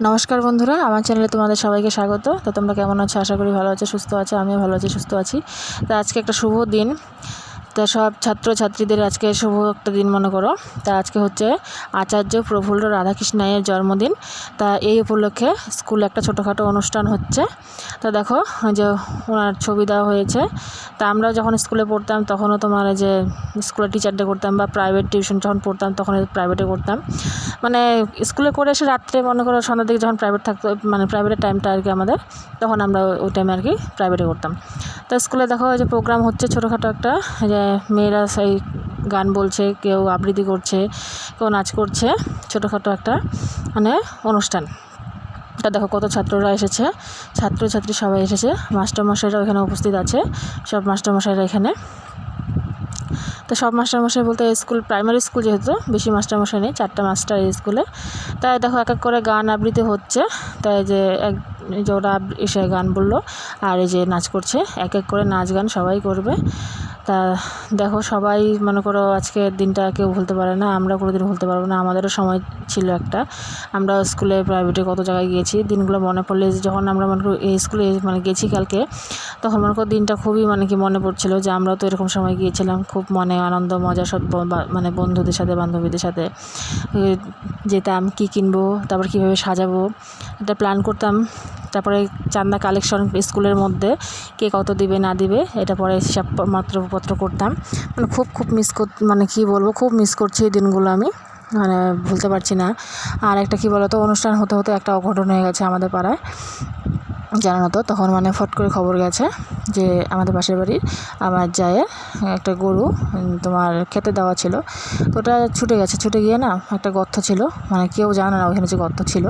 নমস্কার বন্ধুরা, আমার চ্যানেলে তোমাদের সবাইকে স্বাগত। তো তোমরা কেমন আছো? আশা করি ভালো আছো, সুস্থ আছো, আমিও ভালো আছি, সুস্থ আছি। তো আজকে একটা শুভ দিন। তা সব ছাত্র ছাত্রীদের আজকে শুভ একটা দিন মনে করো। তা আজকে হচ্ছে আচার্য প্রফুল্ল রাধাকৃষ্ণায়ের জন্মদিন। তা এই উপলক্ষে স্কুলে একটা ছোটোখাটো অনুষ্ঠান হচ্ছে। তা দেখো যে ওনার ছবি দেওয়া হয়েছে। তা আমরা যখন স্কুলে পড়তাম তখনও তোমার যে স্কুলে টিচারদের করতাম বা প্রাইভেট টিউশন যখন পড়তাম তখন প্রাইভেটে করতাম। মানে স্কুলে করে এসে রাত্রে মনে করো সন্ধ্যার দিকে যখন প্রাইভেট থাকতো মানে প্রাইভেটের টাইমটা আর কি আমাদের, তখন আমরা ওই টাইমে আর কি প্রাইভেটে করতাম। তো স্কুলে দেখো যে প্রোগ্রাম হচ্ছে ছোটোখাটো একটা, যে মেয়েরা সেই গান বলছে, কেউ আবৃত্তি করছে, কেউ নাচ করছে, ছোটোখাটো একটা মানে অনুষ্ঠান। তা দেখো কত ছাত্ররা এসেছে, ছাত্রছাত্রী সবাই এসেছে মাস্টারমশাইরাও এখানে উপস্থিত আছে, সব মাস্টারমশাইরা এখানে। তো সব মাস্টারমশাই বলতে স্কুল, প্রাইমারি স্কুল যেহেতু, বেশি মাস্টারমশাই নেই, চারটা মাস্টার এই স্কুলে। তাই দেখো এক এক করে গান আবৃত্তি হচ্ছে, তাই যে এক যে ওরা এসে গান বলল, আর এই যে নাচ করছে, এক এক করে নাচ গান সবাই করবে। তা দেখো, সবাই মনে করো আজকের দিনটা কেউ ভুলতে পারে না, আমরা কোনো দিন ভুলতে পারব না, আমাদেরও সময় ছিল একটা। আমরা স্কুলে প্রাইভেটে কত জায়গায় গিয়েছি, দিনগুলো মনে পড়লে যখন আমরা মনে করি এই স্কুলে মানে গেছি কালকে তখন মনে করো দিনটা খুবই মানে কি মনে পড়ছিল যে আমরাও তো এরকম সময় গিয়েছিলাম, খুব মনে, আনন্দ, মজা, সব মানে বন্ধুদের সাথে, বান্ধবীদের সাথে। যেতাম, কী কিনবো, তারপর কীভাবে সাজাবো এটা প্ল্যান করতাম। তারপরে চান্দা কালেকশন স্কুলের মধ্যে কে কত দিবে, না দিবে, এটা পরে হিসাব মাত্রপত্র করতাম। মানে খুব খুব মিস কর মানে কী বলব, খুব মিস করছি এই দিনগুলো আমি। মানে ভুলতে পারছি না। আর একটা কী বলতো, অনুষ্ঠান হতে হতে একটা অঘটন হয়ে গেছে আমাদের পাড়ায়। জানো তো, তখন মানে ফট করে খবর গেছে যে আমাদের পাশের বাড়ির আমার যায় একটা গরু তোমার খেতে দেওয়া ছিল। তো ওটা ছুটে গেছে, ছুটে গিয়ে না একটা গর্ত ছিল মানে কেউ জানে না ওখানে যে গর্ত ছিল।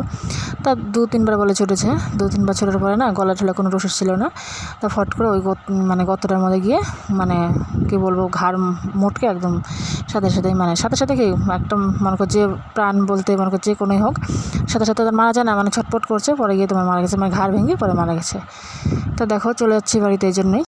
তা দু তিনবার বলে ছুটেছে, দু তিনবার ছোটার পরে না গলা ঠেলা কোনো রসুস ছিল না। তা ফট করে ওই মানে গর্তটার মধ্যে গিয়ে মানে কী বলব, ঘাড় মোটকে একদম সাথে সাথেই মানে সাথে সাথে কি একটা মনে কর যে প্রাণ বলতে মনে কর যে কোনোই হোক, সাথে সাথে তার মারা যায় না মানে ছটপট করছে, পরে গিয়ে তোমার মারা গেছে মানে ঘাড় ভেঙে পরে মারা গেছে। তো দেখো, চলে যাচ্ছি বাড়িতে এই জন্যই।